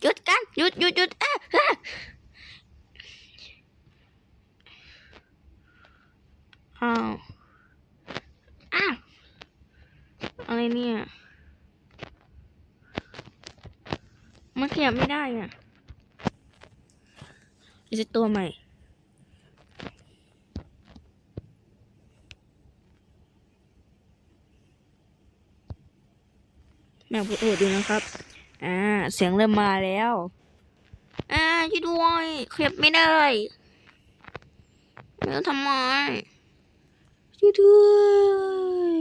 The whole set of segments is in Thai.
หยุดกันหยุดหยุดหยุดอ้าวอ้าวอะไรเนี่ย มันขยับไม่ได้อะอีกตัวใหม่ แม่พูดดูนะครับ อ่า เสียงเริ่มมาแล้ว อ่าช่วยด้วยขยับไม่ได้แล้วทำไมช่วยด้วย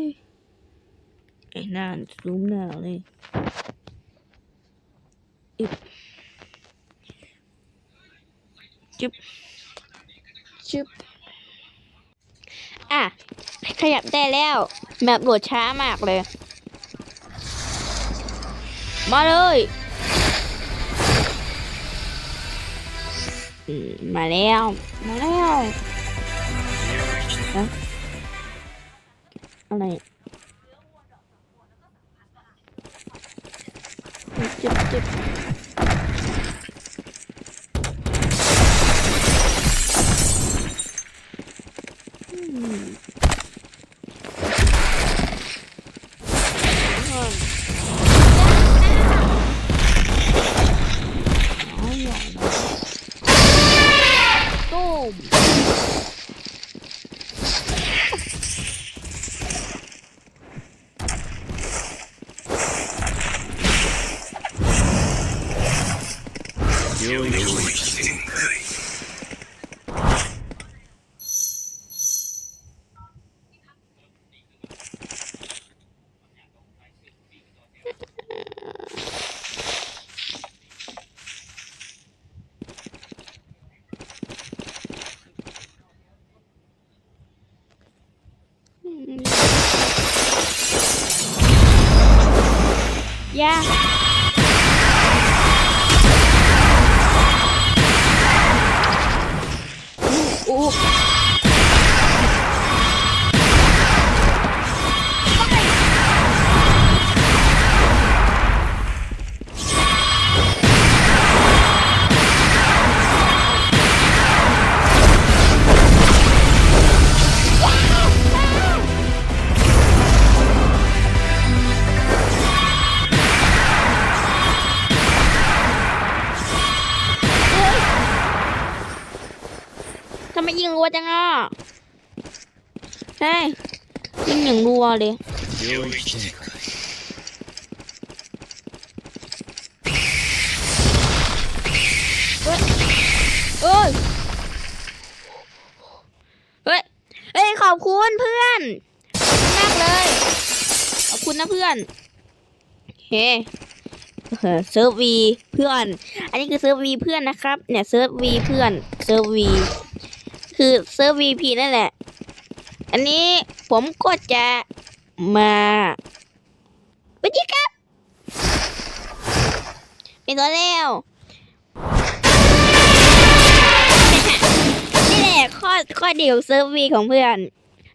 ไอ้หน้าซูมหน้าเลยอึบจุ๊บจุ๊บอะ ขยับได้แล้ว แบบโหลดช้ามากเลย มาเลยอืมมาแล้ว Yeah. วจังอะเฮ้ยมันอย่างรัวเลยเอ้ยเฮ้ยเฮ้ยขอบคุณเพื่อนมากเลย ขอบคุณนะเพื่อน เฮ้เซิร์ฟวีเพื่อน อันนี้คือเซิร์ฟวีเพื่อนนะครับ เนี่ยเซิร์ฟวีเพื่อน เซิร์ฟวี คือเซิร์ฟวีพีนั่นแหละ อันนี้ผมก็จะมาสวัสดีครับเป็นตัวแล้วนี่แหละข้อข้อดีของเซิร์ฟวีของเพื่อน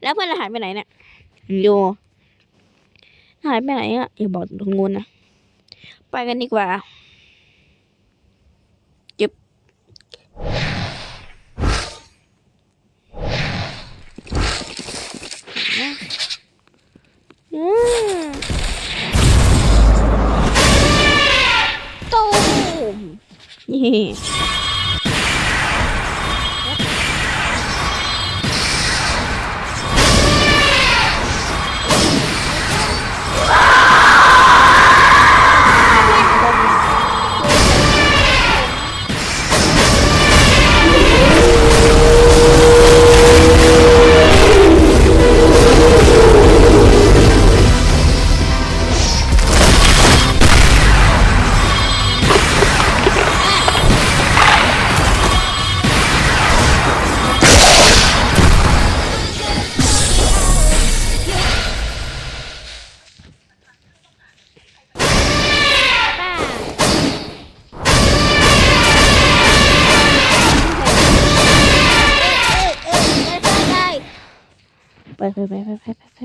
แล้วเพื่อนเราหายไปไหนเนี่ยอยู่หายไปไหนอะอย่าบอกตรงงูนนะ ไปกันดีกว่าเจ็บอืม ตูมนี่ ไปไปไปไปไปไป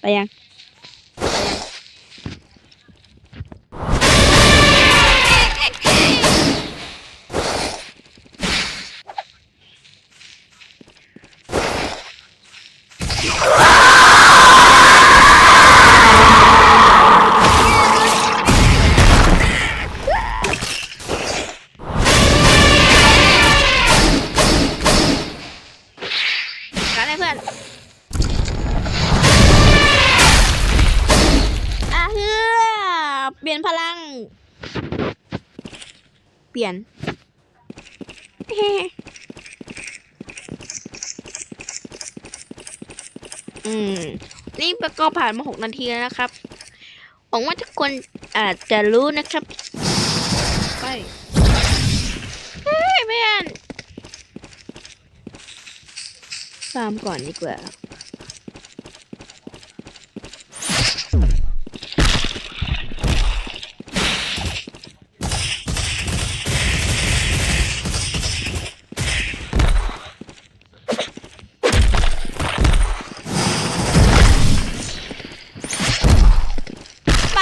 ไปยัง นพลัง เปลี่ยนเฮ้อืม นี่ก็ผ่านมาหกนาทีแล้วนะครับ หวังว่าทุกคนอาจจะรู้นะครับ ไปเฮ้ยเพื่อนฟาร์มก่อนดีกว่า ไป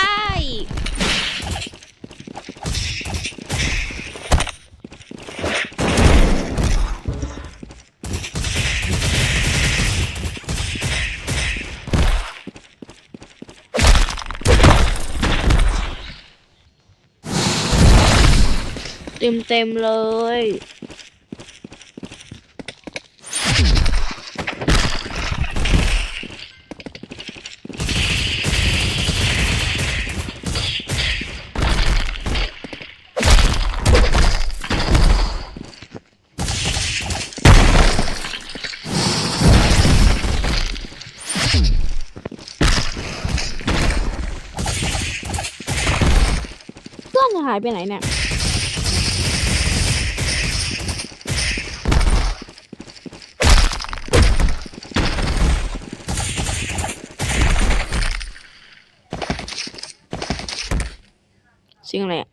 เต็มเต็มๆเลยเพื่อนหายไปไหนเนี่ย เสียงอะไรอะ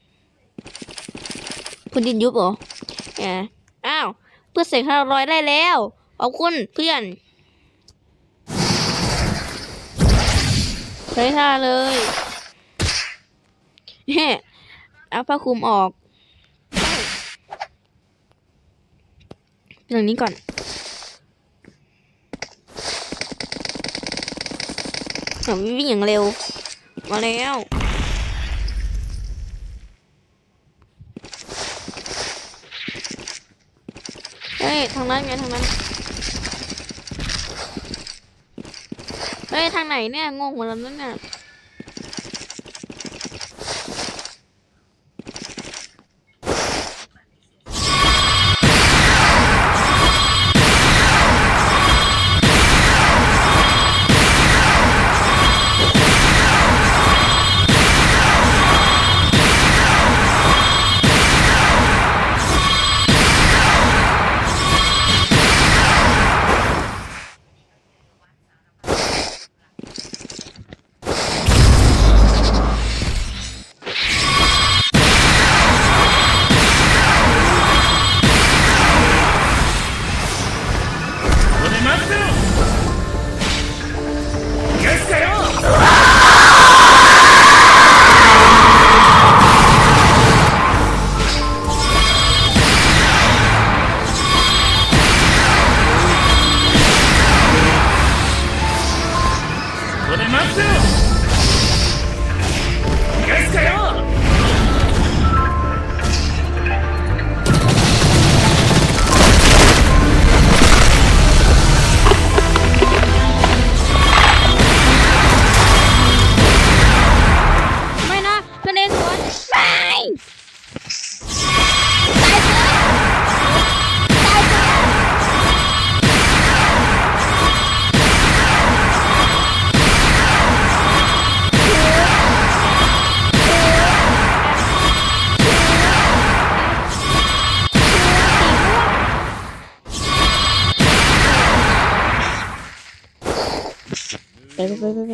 คุณดินยุบเหรอแหมอ้าว เพื่อนเสกห้าร้อยได้แล้ว ขอบคุณเพื่อนใช้ท่าเลยเฮ้เอาผ้าคลุมออกอย่างนี้ก่อนผมวิ่งอย่างเร็ว มาแล้ว ฮ้ยทางนั้นไงทางนั้น เฮ้ยทางไหนเนี่ยงงหมดแล้วนั่นน่ย 待つよ。逃がすかよ ไปไปไป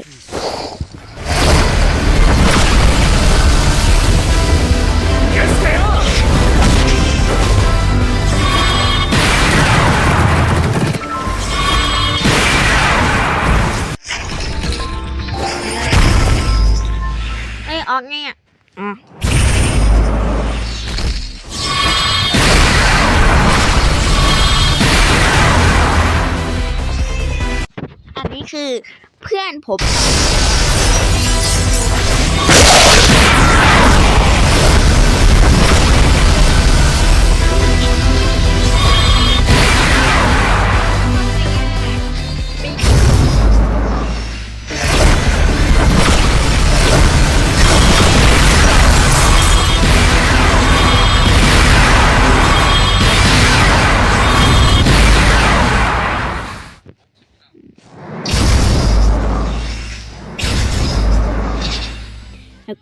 เอ้ยออกไงอะอะอันนี้คือ เพื่อนผม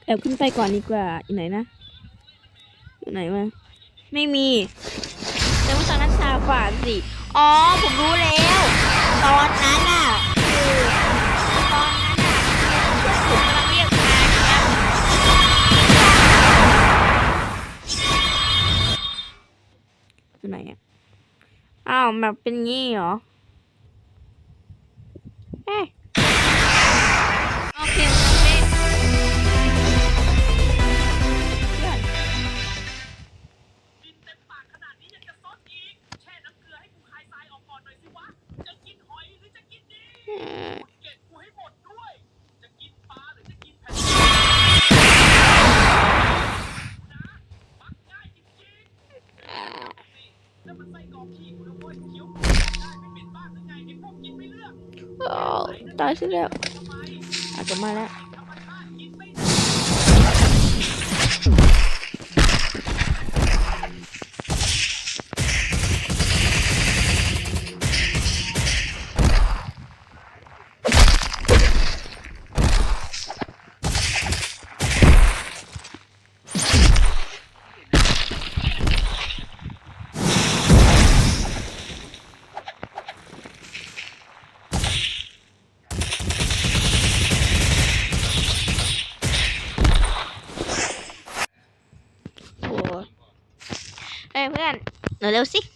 แอบขึ้นไปก่อนดีกว่าอยู่ไหนนะ อยู่ไหนมาไม่มีแต่ว่าตอนนั้นตาฝาดสิ อ๋อ ผมรู้แล้ว ตอนนั้นอะคือตอนนั้นอะคือเพื่อนผมกำลังเรียกมาครับอยู่ไหนอะ อ้าวแบบเป็นงี้เหรอ ตายซะแล้วอาจจะมาแล้ว ธร